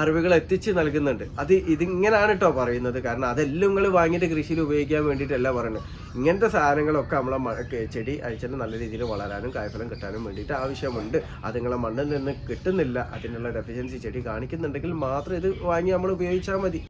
അറിവുകൾ എത്തിച്ച് നൽകുന്നുണ്ട്. അത് ഇതിങ്ങനെയാണ് കേട്ടോ പറയുന്നത്. കാരണം അതെല്ലാം നിങ്ങൾ വാങ്ങിയിട്ട് കൃഷിയിൽ ഉപയോഗിക്കാൻ വേണ്ടിയിട്ടല്ല പറയുന്നത് ഇങ്ങനത്തെ സാധനങ്ങളൊക്കെ നമ്മളെ ചെടി അയച്ചാൽ നല്ല രീതിയിൽ വളരാനും കായ്ഫലം കിട്ടാനും വേണ്ടിയിട്ട് ആവശ്യമുണ്ട്. അത് നിങ്ങളെ മണ്ണിൽ നിന്ന് കിട്ടുന്നില്ല. അതിനുള്ള ഡെഫിഷ്യൻസി ചെടി കാണിക്കുന്നുണ്ടെങ്കിൽ മാത്രം ഇത് വാങ്ങി നമ്മൾ ഉപയോഗിച്ചാൽ മതി.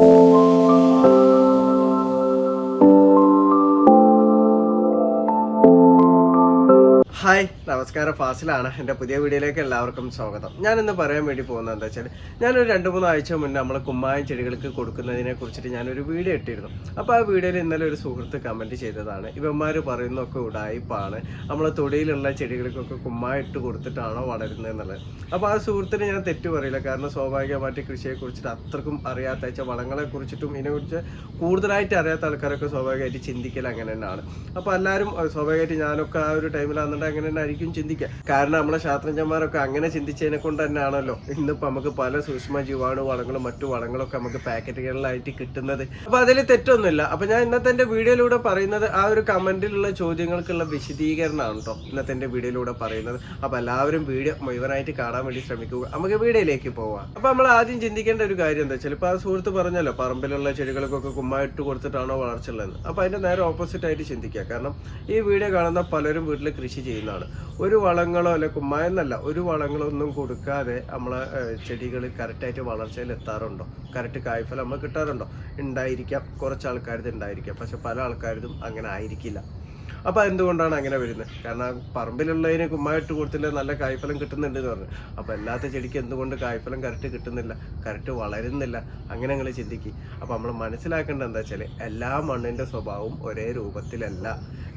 ഹായ് നമസ്കാരം. ഫാസിലാണ്. എന്റെ പുതിയ വീഡിയോയിലേക്ക് എല്ലാവർക്കും സ്വാഗതം. ഞാനിന്ന് പറയാൻ വേണ്ടി പോകുന്നത് എന്താ വെച്ചാൽ ഞാനൊരു രണ്ട് മൂന്ന് ആഴ്ച മുന്നേ നമ്മൾ കുമ്മായം ചെടികൾക്ക് കൊടുക്കുന്നതിനെ കുറിച്ചിട്ട് ഞാനൊരു വീഡിയോ ഇട്ടിരുന്നു. അപ്പോൾ ആ വീഡിയോയിൽ ഇന്നലെ ഒരു സുഹൃത്ത് കമന്റ് ചെയ്തതാണ്. ഇവന്മാർ പറയുന്നതൊക്കെ ഉടായിപ്പാണ്. നമ്മൾ തൊടിയിലുള്ള ചെടികൾക്കൊക്കെ കുമ്മായം ഇട്ട് കൊടുത്തിട്ടാണോ വളരുന്നത് എന്നുള്ളത്. അപ്പോൾ ആ സുഹൃത്തിന് ഞാൻ തെറ്റു പറയില്ല. കാരണം സ്വാഭാവികമായിട്ട് കൃഷിയെ കുറിച്ചിട്ട് അത്രക്കും അറിയാത്ത വെച്ചാൽ വളങ്ങളെ കുറിച്ചിട്ടും ഇതിനെക്കുറിച്ച് കൂടുതലായിട്ട് അറിയാത്ത ആൾക്കാരൊക്കെ സ്വാഭാവികമായിട്ട് ചിന്തിക്കൽ അങ്ങനെ തന്നെയാണ്. അപ്പോൾ എല്ലാവരും സ്വാഭാവികമായിട്ട് ഞാനൊക്കെ ആ ഒരു ടൈമിലാണെന്നുണ്ടെങ്കിൽ അങ്ങനെ തന്നെ ആയിരിക്കും ചിന്തിക്കുക. കാരണം നമ്മളെ ശാസ്ത്രജ്ഞന്മാരൊക്കെ അങ്ങനെ ചിന്തിച്ചതിനെ കൊണ്ട് തന്നെയാണല്ലോ. ഇന്നിപ്പോൾ നമുക്ക് പല സൂക്ഷ്മ ജീവാണു വളങ്ങളും മറ്റു വളങ്ങളൊക്കെ നമുക്ക് പാക്കറ്റുകളിലായിട്ട് കിട്ടുന്നത്. അപ്പോൾ അതിൽ തെറ്റൊന്നുമില്ല. അപ്പോൾ ഞാൻ ഇന്നത്തെ എന്റെ വീഡിയോയിലൂടെ പറയുന്നത് ആ ഒരു കമന്റിലുള്ള ചോദ്യങ്ങൾക്കുള്ള വിശദീകരണമാണ് കേട്ടോ ഇന്നത്തെ എന്റെ വീഡിയോയിലൂടെ പറയുന്നത്. അപ്പോൾ എല്ലാവരും വീഡിയോ മുഴുവനായിട്ട് കാണാൻ വേണ്ടി ശ്രമിക്കുക. നമുക്ക് വീഡിയോയിലേക്ക് പോവാം. അപ്പോൾ നമ്മൾ ആദ്യം ചിന്തിക്കേണ്ട ഒരു കാര്യം എന്താ വെച്ചാൽ ഇപ്പോൾ ആ സുഹൃത്ത് പറഞ്ഞല്ലോ പറമ്പിലുള്ള ചെടികൾക്കൊക്കെ കുമ്മായിട്ട് കൊടുത്തിട്ടാണോ വളർച്ചയുള്ളത് അപ്പൊ അപ്പോൾ അതിന്റെ നേരെ ഓപ്പോസിറ്റ് ആയിട്ട് ചിന്തിക്കുക. കാരണം ഈ വീഡിയോ കാണുന്ന പലരും വീട്ടിൽ കൃഷി ചെയ്യുന്നതാണ്. ഒരു വളങ്ങളോ അല്ലെ കുമ്മായെന്നല്ല ഒരു വളങ്ങളോ ഒന്നും കൊടുക്കാതെ നമ്മളെ ചെടികൾ കറക്റ്റായിട്ട് വളർച്ചയിൽ എത്താറുണ്ടോ? കറക്റ്റ് കായ്ഫലം നമ്മൾ കിട്ടാറുണ്ടോ? ഉണ്ടായിരിക്കാം. കുറച്ച് ആൾക്കാരത് ഉണ്ടായിരിക്കാം. പക്ഷെ പല ആൾക്കാരതും അങ്ങനെ ആയിരിക്കില്ല. അപ്പോൾ എന്തുകൊണ്ടാണ് അങ്ങനെ വരുന്നത്? കാരണം പറമ്പിലുള്ളതിന് കുമ്മായിട്ട് കൊടുത്തില്ല നല്ല കായ്ഫലം കിട്ടുന്നുണ്ട് എന്ന് പറഞ്ഞു. അപ്പോൾ അല്ലാത്ത ചെടിക്ക് എന്തുകൊണ്ട് കായ്ഫലം കറക്റ്റ് കിട്ടുന്നില്ല? കറക്റ്റ് വളരുന്നില്ല. അങ്ങനെ നിങ്ങൾ ചിന്തിക്കും. അപ്പോൾ നമ്മൾ മനസ്സിലാക്കേണ്ടത് എന്താ വെച്ചാൽ എല്ലാ മണ്ണിന്റെ സ്വഭാവവും ഒരേ രൂപത്തിലല്ല.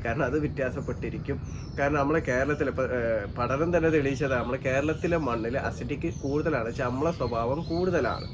കാരണം അത് വ്യത്യാസപ്പെട്ടിരിക്കും. കാരണം നമ്മളെ കേരളത്തിൽ പഠനം തന്നെ തെളിയിച്ചതാണ് നമ്മളെ കേരളത്തിലെ മണ്ണിൽ അസിഡിക്ക് കൂടുതലാണ്. ചമ്മള സ്വഭാവം കൂടുതലാണ്.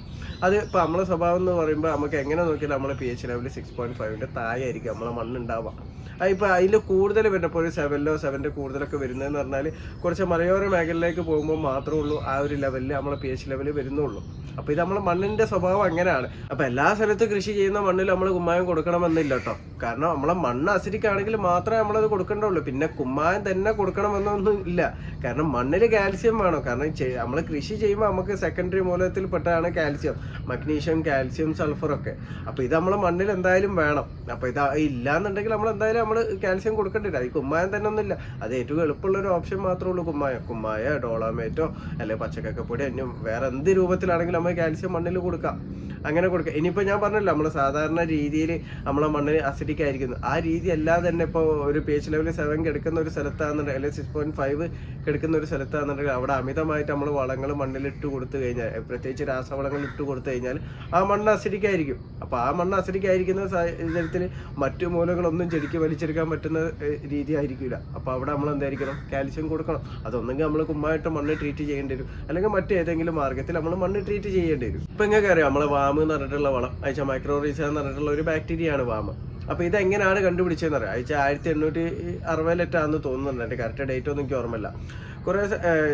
അത് ഇപ്പോൾ നമ്മളെ സ്വഭാവം എന്ന് പറയുമ്പോൾ നമുക്ക് എങ്ങനെ നോക്കിയാൽ നമ്മളെ P H level six point ഫൈവിന്റെ താഴെ ആയിരിക്കും നമ്മളെ മണ്ണുണ്ടാവുക അതിപ്പോൾ അതിൽ കൂടുതൽ വരുന്നപ്പോൾ ഒരു സെവനിലോ സെവന്റെ കൂടുതലൊക്കെ വരുന്നതെന്ന് പറഞ്ഞാൽ കുറച്ച് മലയോര മേഖലയിലേക്ക് പോകുമ്പോൾ മാത്രമേ ഉള്ളൂ ആ ഒരു ലെവലിൽ നമ്മളെ പി എച്ച് ലെവലിൽ വരുന്നുള്ളൂ. അപ്പോൾ ഇത് നമ്മളെ മണ്ണിന്റെ സ്വഭാവം അങ്ങനെയാണ്. അപ്പോൾ എല്ലാ സ്ഥലത്തും കൃഷി ചെയ്യുന്ന മണ്ണിൽ നമ്മൾ കുമ്മായം കൊടുക്കണമെന്നില്ല കേട്ടോ കാരണം നമ്മളെ മണ്ണ് അസിഡിക് ആണെങ്കിൽ മാത്രമേ നമ്മളത് കൊടുക്കേണ്ടുള്ളൂ. പിന്നെ കുമ്മായം തന്നെ കൊടുക്കണമെന്നൊന്നും ഇല്ല. കാരണം മണ്ണിൽ കാൽസ്യം വേണം. കാരണം നമ്മൾ കൃഷി ചെയ്യുമ്പോൾ നമുക്ക് സെക്കൻഡറി മൂലത്തിൽ പെട്ടതാണ് കാൽസ്യം. Magnesium calcium സൾഫറൊക്കെ. അപ്പോൾ ഇത് നമ്മളെ മണ്ണിൽ എന്തായാലും വേണം. അപ്പോൾ ഇത് ഇല്ലാന്നുണ്ടെങ്കിൽ നമ്മൾ എന്തായാലും നമ്മൾ കാൽസ്യം കൊടുക്കേണ്ടി വരും ഈ കുമ്മായം തന്നെ ഒന്നുമില്ല അത് ഏറ്റവും എളുപ്പമുള്ള ഒരു ഓപ്ഷൻ മാത്രമേ ഉള്ളൂ കുമ്മായ. കുമ്മായ ഡോളാമേറ്റോ അല്ലെങ്കിൽ പച്ചക്കക്കപ്പൊടി അന്യം വേറെ എന്ത് രൂപത്തിലാണെങ്കിലും നമ്മൾ കാൽസ്യം മണ്ണിൽ കൊടുക്കാം. അങ്ങനെ കൊടുക്കുക ഇനിയിപ്പോൾ ഞാൻ പറഞ്ഞല്ലോ നമ്മൾ സാധാരണ രീതിയിൽ നമ്മളെ മണ്ണിന് അസിഡിക് ആയിരിക്കുന്നു. ആ രീതി അല്ലാതെ തന്നെ ഇപ്പോൾ ഒരു പി എച്ച് ലെവൽ സെവൻ കിടക്കുന്ന ഒരു സ്ഥലത്താണെന്നുണ്ടെങ്കിൽ അല്ലെങ്കിൽ സിക്സ് പോയിന്റ് ഫൈവ് കിടക്കുന്ന ഒരു സ്ഥലത്താണെന്നുണ്ടെങ്കിൽ അവിടെ അമിതമായിട്ട് നമ്മൾ വളങ്ങൾ മണ്ണിൽ ഇട്ട് കൊടുത്തു കഴിഞ്ഞാൽ പ്രത്യേകിച്ച് രാസവളങ്ങൾ ഇട്ട് കൊടുത്തു കഴിഞ്ഞാൽ ആ മണ്ണ് അസിഡിക് ആയിരിക്കും. അപ്പോൾ ആ മണ്ണ് അസിഡിക് ആയിരിക്കുന്ന സാഹചര്യത്തിൽ മറ്റു മൂലങ്ങളൊന്നും ചെടിക്ക് വലിച്ചെടുക്കാൻ പറ്റുന്ന രീതി ആയിരിക്കില്ല അപ്പോൾ അവിടെ നമ്മൾ എന്തായിരിക്കണം? കാൽസ്യം കൊടുക്കണം. അതൊന്നെങ്കിൽ നമ്മൾ കുമ്മായിട്ട് മണ്ണ് ട്രീറ്റ് ചെയ്യേണ്ടി വരും. അല്ലെങ്കിൽ മറ്റേതെങ്കിലും മാർഗത്തിൽ നമ്മൾ മണ്ണ് ട്രീറ്റ് ചെയ്യേണ്ടി വരും. ഇപ്പം നിങ്ങൾക്ക് അറിയാം നമ്മളെ വാമ് എന്ന് പറഞ്ഞിട്ടുള്ള വളം അയച്ച മൈക്രോറീസ എന്ന് പറഞ്ഞിട്ടുള്ള ഒരു ബാക്ടീരിയയാണ് വാമ്. അപ്പോൾ ഇത് എങ്ങനെയാണ് കണ്ടുപിടിച്ചതെന്ന് അറിയാം? അയച്ച ആയിരത്തി എണ്ണൂറ്റി അറുപതിലെറ്റാന്ന് തോന്നുന്നുണ്ട്. എന്റെ കറക്റ്റ് ഡേറ്റ് ഒന്നും എനിക്ക് ഓർമ്മയില്ല. കുറേ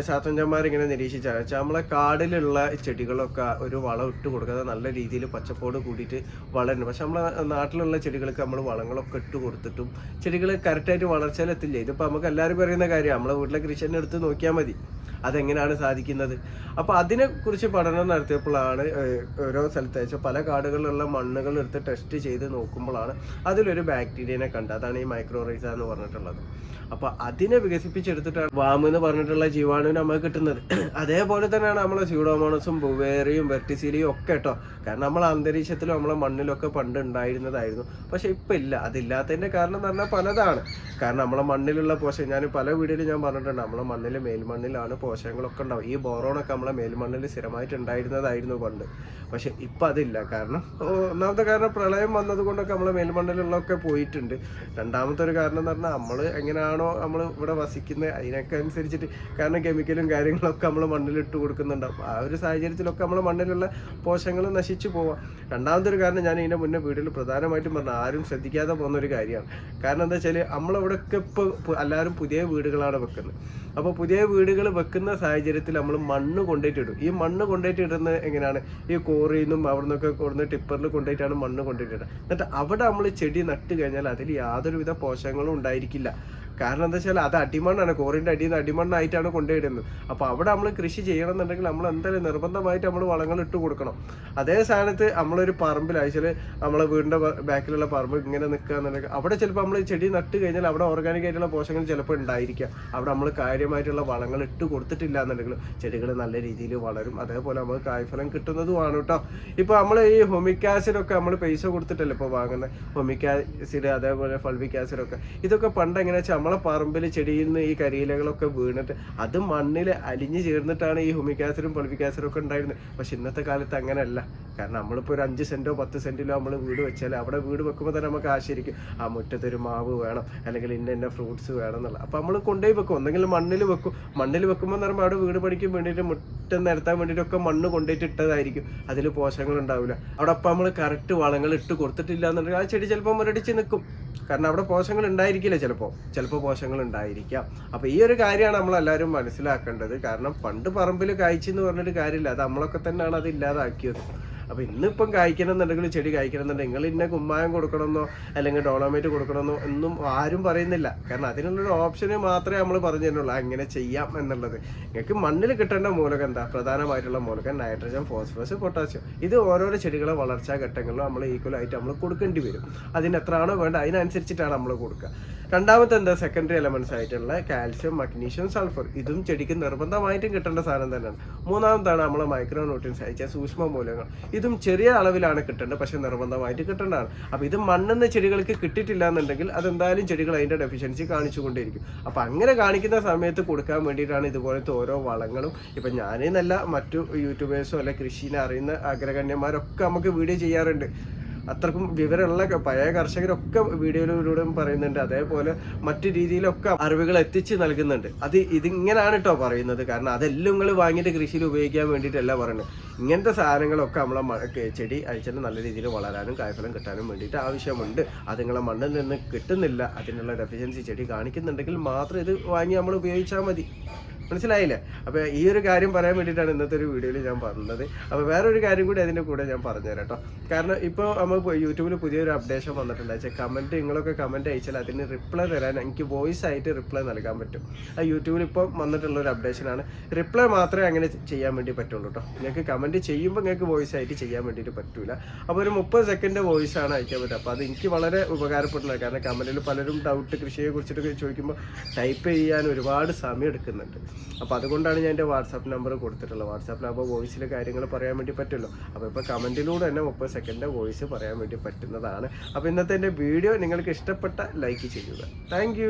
ശാസ്ത്രജ്ഞന്മാർ ഇങ്ങനെ നിരീക്ഷിച്ചാണ്. വെച്ചാൽ നമ്മളെ കാടിലുള്ള ചെടികളൊക്കെ ഒരു വളം ഇട്ട് കൊടുക്കാതെ നല്ല രീതിയിൽ പച്ചപ്പോട് കൂടിയിട്ട് വളരുന്നു പക്ഷെ നമ്മളെ നാട്ടിലുള്ള ചെടികൾക്ക് നമ്മൾ വളങ്ങളൊക്കെ ഇട്ട് കൊടുത്തിട്ടും ചെടികൾ കറക്റ്റായിട്ട് വളർച്ചയിലെത്തില്ല. ഇതിപ്പോൾ നമുക്ക് എല്ലാവരും പറയുന്ന കാര്യം നമ്മളെ വീട്ടിലെ കൃഷി തന്നെ എടുത്ത് നോക്കിയാൽ മതി. അതെങ്ങനെയാണ് സാധിക്കുന്നത്? അപ്പോൾ അതിനെക്കുറിച്ച് പഠനം നടത്തിയപ്പോഴാണ് ഓരോ സ്ഥലത്ത് വെച്ചാൽ പല കാടുകളിലുള്ള മണ്ണുകൾ എടുത്ത് ടെസ്റ്റ് ചെയ്ത് നോക്കുമ്പോഴാണ് അതിലൊരു ബാക്ടീരിയനെ കണ്ടത്. അതാണ് ഈ മൈക്രോറൈസ എന്ന് പറഞ്ഞിട്ടുള്ളത്. അപ്പോൾ അതിനെ വികസിപ്പിച്ചെടുത്തിട്ടാണ് വാമ് എന്ന് പറഞ്ഞിട്ടുള്ള ജീവാണു നമ്മൾ കിട്ടുന്നത്. അതേപോലെ തന്നെയാണ് നമ്മളെ സ്യൂഡോമോണസും ബുവേറിയും വെർട്ടിസിലിയും ഒക്കെ കേട്ടോ കാരണം നമ്മളെ അന്തരീക്ഷത്തിലും നമ്മളെ മണ്ണിലൊക്കെ പണ്ട് ഉണ്ടായിരുന്നതായിരുന്നു. പക്ഷെ ഇപ്പം ഇല്ല. അതില്ലാത്തതിന്റെ കാരണം എന്ന് പറഞ്ഞാൽ പലതാണ്. കാരണം നമ്മളെ മണ്ണിലുള്ള പോഷകം ഞാൻ പല വീഡിയോയിലും ഞാൻ പറഞ്ഞിട്ടുണ്ട്. നമ്മളെ മണ്ണിൽ മേൽമണ്ണിലാണ് പോഷകങ്ങളൊക്കെ ഉണ്ടാവും ഈ ബോറോണൊക്കെ നമ്മളെ മേൽമണ്ണിൽ സ്ഥിരമായിട്ട് ഉണ്ടായിരുന്നതായിരുന്നു പണ്ട്. പക്ഷെ ഇപ്പം അതില്ല. കാരണം ഒന്നാമത്തെ കാരണം പ്രളയം വന്നത് കൊണ്ടൊക്കെ നമ്മളെ മേൽമണ്ണിലുള്ളതൊക്കെ പോയിട്ടുണ്ട്. രണ്ടാമത്തെ ഒരു കാരണം എന്ന് പറഞ്ഞാൽ നമ്മൾ എങ്ങനെയാണോ നമ്മൾ ഇവിടെ വസിക്കുന്നത് അതിനൊക്കെ അനുസരിച്ചിട്ട് കാരണം കെമിക്കലും കാര്യങ്ങളൊക്കെ നമ്മൾ മണ്ണിൽ ഇട്ട് കൊടുക്കുന്നുണ്ടാവും ആ ഒരു സാഹചര്യത്തിലൊക്കെ നമ്മൾ മണ്ണിലുള്ള പോഷകങ്ങൾ നശിച്ചു പോവാം. രണ്ടാമത്തെ ഒരു കാരണം ഞാൻ ഇതിന്റെ മുന്നേ വീഡിയോയിൽ പ്രധാനമായിട്ടും പറഞ്ഞു ആരും ശ്രദ്ധിക്കാതെ പോകുന്ന ഒരു കാര്യമാണ്. കാരണം എന്താ വെച്ചാൽ നമ്മളവിടെയൊക്കെ ഇപ്പോൾ എല്ലാവരും പുതിയ വീടുകളാണ് വെക്കുന്നത്. അപ്പോൾ പുതിയ വീടുകൾ വെക്കുന്ന സാഹചര്യത്തിൽ നമ്മൾ മണ്ണ് കൊണ്ടുപോയിട്ട് ഇടും ഈ മണ്ണ് കൊണ്ടുപോയിട്ട് ഇടുന്നത് എങ്ങനെയാണ്? ഈ കോറിയിൽ നിന്നും അവിടെ നിന്നൊക്കെ കൊടുന്ന് ടിപ്പറിൽ കൊണ്ടുപോയിട്ടാണ് മണ്ണ് കൊണ്ടുപോയിട്ട് ഇടുക എന്നിട്ട് അവിടെ നമ്മൾ ചെടി നട്ട് കഴിഞ്ഞാൽ അതിൽ യാതൊരുവിധ പോഷകങ്ങളും ഉണ്ടായിരിക്കില്ല. കാരണം എന്താ വെച്ചാൽ അത് അടിമണ്ണാണ്. കോറിന്റെ അടിയിൽ നിന്ന് അടിമണ്ണായിട്ടാണ് കൊണ്ടുപോയിടുന്നത്. അപ്പോൾ അവിടെ നമ്മൾ കൃഷി ചെയ്യണം എന്നുണ്ടെങ്കിൽ നമ്മൾ എന്തായാലും നിർബന്ധമായിട്ട് നമ്മൾ വളങ്ങൾ ഇട്ട് കൊടുക്കണം. അതേ സ്ഥാനത്ത് നമ്മളൊരു പറമ്പിൽ അയച്ചാൽ നമ്മളെ വീടിന്റെ ബാക്കിലുള്ള പറമ്പ് ഇങ്ങനെ നിൽക്കുക എന്നുണ്ടെങ്കിൽ അവിടെ ചിലപ്പോൾ നമ്മൾ ചെടി നട്ട് കഴിഞ്ഞാൽ അവിടെ ഓർഗാനിക് ആയിട്ടുള്ള പോഷകങ്ങൾ ചിലപ്പോൾ ഉണ്ടായിരിക്കാം. അവിടെ നമ്മൾ കാര്യമായിട്ടുള്ള വളങ്ങൾ ഇട്ട് കൊടുത്തിട്ടില്ല എന്നുണ്ടെങ്കിൽ ചെടികൾ നല്ല രീതിയിൽ വളരും. അതേപോലെ നമുക്ക് കായ്ഫലം കിട്ടുന്നതുമാണ് കേട്ടോ. ഇപ്പോൾ നമ്മൾ ഈ ഹൊമിക് നമ്മൾ പൈസ കൊടുത്തിട്ടല്ലേ ഇപ്പോൾ വാങ്ങുന്നത് ഹൊമിക് അതേപോലെ ഒക്കെ ഇതൊക്കെ പണ്ട് എങ്ങനെയാ വെച്ചാൽ നമ്മളെ പറമ്പിൽ ചെടിയിൽ നിന്ന് ഈ കരിയിലകളൊക്കെ വീണിട്ട് അത് മണ്ണിൽ അലിഞ്ഞു ചേർന്നിട്ടാണ് ഈ ഹ്യൂമിക് ആസിഡും ഒക്കെ ഉണ്ടായിരുന്നത് പക്ഷെ ഇന്നത്തെ കാലത്ത് അങ്ങനെയല്ല. കാരണം നമ്മളിപ്പോൾ ഒരു അഞ്ച് സെന്റോ പത്ത് സെന്റിലോ നമ്മൾ വീട് വെച്ചാൽ അവിടെ വീട് വെക്കുമ്പോൾ തന്നെ നമുക്ക് ആശയിരിക്കും ആ മുറ്റത്തൊരു മാവ് വേണം അല്ലെങ്കിൽ ഇന്ന ഇന്ന ഫ്രൂട്ട്സ് വേണം എന്നുള്ളത് അപ്പോൾ നമ്മൾ കൊണ്ടുപോയി വെക്കും. ഒന്നെങ്കിൽ മണ്ണിൽ വെക്കും. മണ്ണിൽ വെക്കുമ്പോൾ എന്ന് പറയുമ്പോൾ അവിടെ വീട് പണിക്ക് വേണ്ടിയിട്ട് മുറ്റം നിരത്താൻ വേണ്ടിയിട്ടൊക്കെ മണ്ണ് കൊണ്ടുപോയിട്ട് ഇട്ടതായിരിക്കും. അതിൽ പോഷകങ്ങൾ ഉണ്ടാവില്ല. അവിടെ അപ്പം നമ്മൾ കറക്റ്റ് വളങ്ങൾ ഇട്ട് കൊടുത്തിട്ടില്ല എന്നുണ്ടെങ്കിൽ ആ ചെടി ചിലപ്പോൾ മുരടിച്ച് നിൽക്കും കാരണം അവിടെ പോഷകങ്ങൾ ഉണ്ടായിരിക്കില്ല ചിലപ്പോൾ ചിലപ്പോൾ പോഷകങ്ങൾ ഉണ്ടായിരിക്കാം അപ്പോൾ ഈ ഒരു കാര്യമാണ് നമ്മൾ എല്ലാവരും മനസ്സിലാക്കേണ്ടത്. കാരണം പണ്ട് പറമ്പിൽ കായ്ച്ചെന്ന് പറഞ്ഞൊരു കാര്യമില്ല. അത് നമ്മളൊക്കെ തന്നെയാണ് അത് ഇല്ലാതാക്കിയത്. അപ്പോൾ ഇന്നിപ്പം കായ്ക്കണം എന്നുണ്ടെങ്കിൽ ചെടി കായ്ക്കണം എന്നുണ്ടെങ്കിൽ നിങ്ങൾ ഇന്ന കുമ്മായം കൊടുക്കണമെന്നോ അല്ലെങ്കിൽ ഡോളോമേറ്റ് കൊടുക്കണമെന്നോ ഒന്നും ആരും പറയുന്നില്ല. കാരണം അതിനുള്ളൊരു ഓപ്ഷന് മാത്രമേ നമ്മൾ പറഞ്ഞു തരുന്നുള്ളൂ അങ്ങനെ ചെയ്യാം എന്നുള്ളത്. നിങ്ങൾക്ക് മണ്ണിൽ കിട്ടേണ്ട മൂലകം എന്താ? പ്രധാനമായിട്ടുള്ള മൂലകം നൈട്രജൻ ഫോസ്ഫറസ് പൊട്ടാസ്യം. ഇത് ഓരോരോ ചെടികളെ വളർച്ചാ ഘട്ടങ്ങളിലും നമ്മൾ ഈക്വൽ ആയിട്ട് നമ്മൾ കൊടുക്കേണ്ടി വരും. അതിന് എത്രയാണോ വേണ്ട അതിനനുസരിച്ചിട്ടാണ് നമ്മൾ കൊടുക്കുക. രണ്ടാമത്തെ എന്താ? സെക്കൻഡറി എലമെന്റ്സ് ആയിട്ടുള്ള കാൽസ്യം മഗ്നീഷ്യം സൾഫർ ഇതും ചെടിക്ക് നിർബന്ധമായിട്ടും കിട്ടേണ്ട സാധനം തന്നെയാണ്. മൂന്നാമത്താണ് നമ്മളെ മൈക്രോ ന്യൂട്രിയൻസ് അയച്ച സൂക്ഷ്മ മൂലകങ്ങൾ ഇതും ചെറിയ അളവിലാണ് കിട്ടേണ്ടത് പക്ഷെ നിർബന്ധമായിട്ട് കിട്ടേണ്ടതാണ്. അപ്പോൾ ഇത് മണ്ണെന്ന ചെടികൾക്ക് കിട്ടിയിട്ടില്ല എന്നുണ്ടെങ്കിൽ അതെന്തായാലും ചെടികൾ അതിന്റെ ഡെഫിഷ്യൻസി കാണിച്ചുകൊണ്ടിരിക്കും അപ്പോൾ അങ്ങനെ കാണിക്കുന്ന സമയത്ത് കൊടുക്കാൻ വേണ്ടിയിട്ടാണ് ഇതുപോലത്തെ ഓരോ വളങ്ങളും. ഇപ്പം ഞാനെന്നല്ല മറ്റു യൂട്യൂബേഴ്സോ അല്ലെ കൃഷിനെ അറിയുന്ന അഗ്രഗണ്യന്മാരൊക്കെ നമുക്ക് വീഡിയോ ചെയ്യാറുണ്ട്. അത്രക്കും വിവരമുള്ള പഴയ കർഷകരൊക്കെ വീഡിയോയിലൂടെ പറയുന്നുണ്ട്. അതേപോലെ മറ്റു രീതിയിലൊക്കെ അറിവുകൾ എത്തിച്ച് നൽകുന്നുണ്ട്. അത് ഇതിങ്ങനാണ് കേട്ടോ പറയുന്നത്. കാരണം അതെല്ലാം നിങ്ങൾ വാങ്ങിയിട്ട് കൃഷിയിൽ ഉപയോഗിക്കാൻ വേണ്ടിയിട്ടല്ല പറയുന്നത്. ഇങ്ങനത്തെ സാധനങ്ങളൊക്കെ നമ്മളെ ചെടി അയച്ചാൽ നല്ല രീതിയിൽ വളരാനും കായ്ഫലം കിട്ടാനും വേണ്ടിയിട്ട് ആവശ്യമുണ്ട്. അത് നിങ്ങളെ മണ്ണിൽ നിന്ന് കിട്ടുന്നില്ല. അതിനുള്ള ഡെഫിഷ്യൻസി ചെടി കാണിക്കുന്നുണ്ടെങ്കിൽ മാത്രം ഇത് വാങ്ങി നമ്മൾ ഉപയോഗിച്ചാൽ മതി. മനസ്സിലായില്ലേ? അപ്പോൾ ഈ ഒരു കാര്യം പറയാൻ വേണ്ടിയിട്ടാണ് ഇന്നത്തെ ഒരു വീഡിയോയിൽ ഞാൻ പറഞ്ഞത്. അപ്പോൾ വേറൊരു കാര്യം കൂടി അതിന്റെ കൂടെ ഞാൻ പറഞ്ഞുതരാം കേട്ടോ കാരണം ഇപ്പോൾ നമ്മൾ യൂട്യൂബിൽ പുതിയൊരു അപ്ഡേഷൻ വന്നിട്ടുണ്ട്. വെച്ചാൽ കമന്റ് നിങ്ങളൊക്കെ കമന്റ് അയച്ചാൽ അതിന് റിപ്ലൈ തരാൻ എനിക്ക് വോയിസ് ആയിട്ട് റിപ്ലൈ നൽകാൻ പറ്റും. ആ യൂട്യൂബിൽ ഇപ്പോൾ വന്നിട്ടുള്ള ഒരു അപ്ഡേഷനാണ് റിപ്ലൈ മാത്രമേ അങ്ങനെ ചെയ്യാൻ വേണ്ടി പറ്റുള്ളൂ കേട്ടോ നിങ്ങൾക്ക് കമന്റ് ചെയ്യുമ്പോൾ നിങ്ങൾക്ക് വോയിസ് ആയിട്ട് ചെയ്യാൻ വേണ്ടിയിട്ട് പറ്റില്ല അപ്പോൾ ഒരു മുപ്പത് സെക്കൻഡ് വോയിസ് ആണ് അയക്കാൻ പറ്റുക. അപ്പോൾ അത് എനിക്ക് വളരെ ഉപകാരപ്പെട്ടുള്ള കാരണം കമന്റിൽ പലരും ഡൗട്ട് കൃഷിയെ കുറിച്ചിട്ടൊക്കെ ചോദിക്കുമ്പോൾ ടൈപ്പ് ചെയ്യാൻ ഒരുപാട് സമയം എടുക്കുന്നുണ്ട്. അപ്പോൾ അതുകൊണ്ടാണ് ഞാൻ എന്റെ വാട്സാപ്പ് നമ്പർ കൊടുത്തിട്ടുള്ളത്. അപ്പോൾ വോയിസിലെ കാര്യങ്ങൾ പറയാൻ വേണ്ടി പറ്റുമല്ലോ. അപ്പോൾ ഇപ്പോൾ കമന്റിലൂടെ തന്നെ മുപ്പത് സെക്കൻഡ് വോയിസ് പറയാൻ വേണ്ടി പറ്റുന്നതാണ്. അപ്പോൾ ഇന്നത്തെ എന്റെ വീഡിയോ നിങ്ങൾക്ക് ഇഷ്ടപ്പെട്ട ലൈക്ക് ചെയ്യുക. താങ്ക്